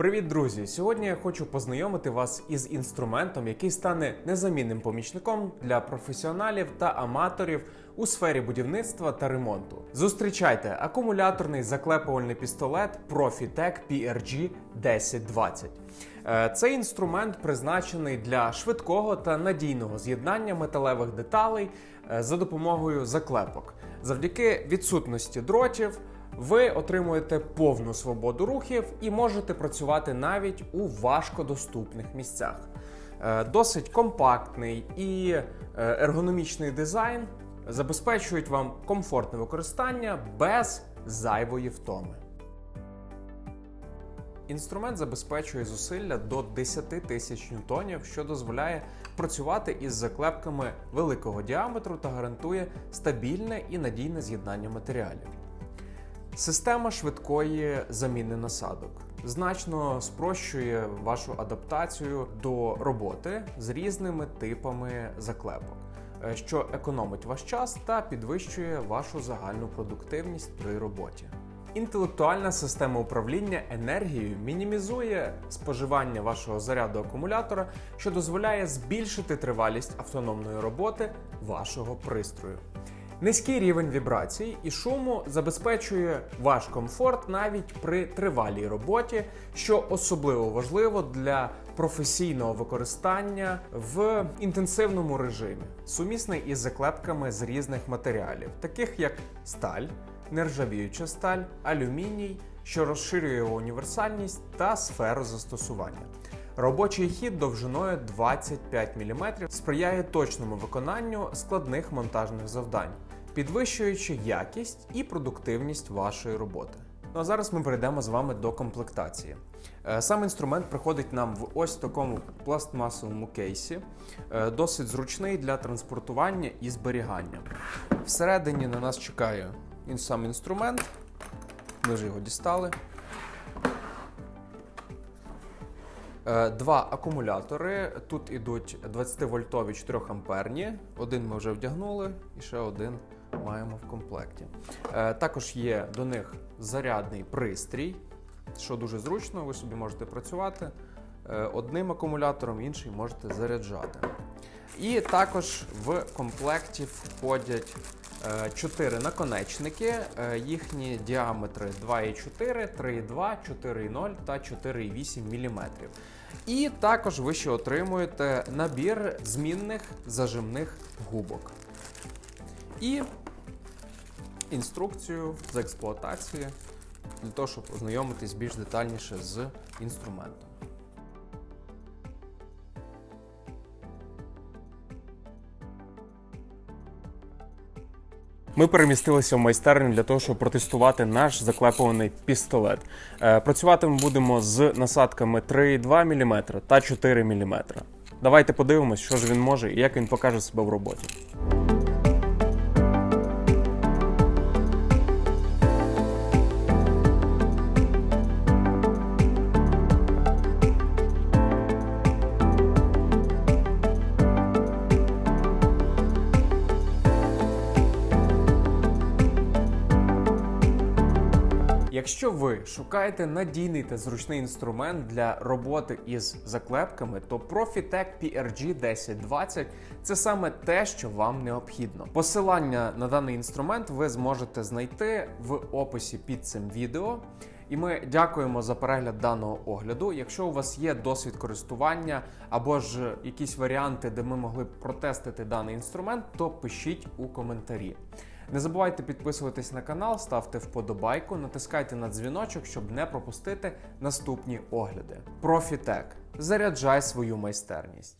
Привіт, друзі! Сьогодні я хочу познайомити вас із інструментом, який стане незамінним помічником для професіоналів та аматорів у сфері будівництва та ремонту. Зустрічайте акумуляторний заклепувальний пістолет Profitec PRG 1020. Е, Цей інструмент призначений для швидкого та надійного з'єднання металевих деталей е, за допомогою заклепок. Завдяки відсутності дротів ви отримуєте повну свободу рухів і можете працювати навіть у важкодоступних місцях. Е, Досить компактний і е, ергономічний дизайн забезпечують вам комфортне використання без зайвої втоми. Інструмент забезпечує зусилля до 10 тисяч ньютонів, що дозволяє працювати із заклепками великого діаметру та гарантує стабільне і надійне з'єднання матеріалів. Система швидкої заміни насадок значно спрощує вашу адаптацію до роботи з різними типами заклепок, е, що економить ваш час та підвищує вашу загальну продуктивність при роботі. Інтелектуальна система управління енергією мінімізує споживання вашого заряду акумулятора, що дозволяє збільшити тривалість автономної роботи вашого пристрою. Низький рівень вібрацій і шуму забезпечує ваш комфорт навіть при тривалій роботі, що особливо важливо для професійного використання в інтенсивному режимі, сумісний із заклепками з різних матеріалів, таких як сталь, нержавіюча сталь, алюміній, що розширює його універсальність та сферу застосування. Робочий хід довжиною 25 мм сприяє точному виконанню складних монтажних завдань, підвищуючи якість і продуктивність вашої роботи. Ну а зараз ми перейдемо з вами до комплектації. Е, Сам інструмент приходить нам в ось такому пластмасовому кейсі, е, досить зручний для транспортування і зберігання. Всередині на нас чекає сам інструмент. Ми вже його дістали. Е, Два акумулятори. Тут ідуть 20-вольтові 4 амперні. Один ми вже вдягнули, і ще один маємо в комплекті. Е, Також є до них зарядний пристрій, що дуже зручно, ви собі можете працювати е, одним акумулятором, інший можете заряджати. І також в комплекті входять е, 4 наконечники, е, їхні діаметри 2,4, 3,2, 4,0 та 4,8 мм. І також ви ще отримуєте набір змінних зажимних губок. І інструкцію з експлуатації для того, щоб ознайомитись більш детальніше з інструментом. Ми перемістилися в майстерню для того, щоб протестувати наш заклепуваний пістолет. Е, Працювати ми будемо з насадками 3,2 мм та 4 мм. Давайте подивимось, що ж він може і як він покаже себе в роботі. Якщо ви шукаєте надійний та зручний інструмент для роботи із заклепками, то Profitec PRG 1020 це саме те, що вам необхідно. Посилання на даний інструмент ви зможете знайти в описі під цим відео. І ми дякуємо за перегляд даного огляду. Якщо у вас є досвід користування або ж якісь варіанти, де ми могли б протестити даний інструмент, то пишіть у коментарі. Не забувайте підписуватись на канал, ставте вподобайку, натискайте на дзвіночок, щоб не пропустити наступні огляди. Профітек. Заряджай свою майстерність.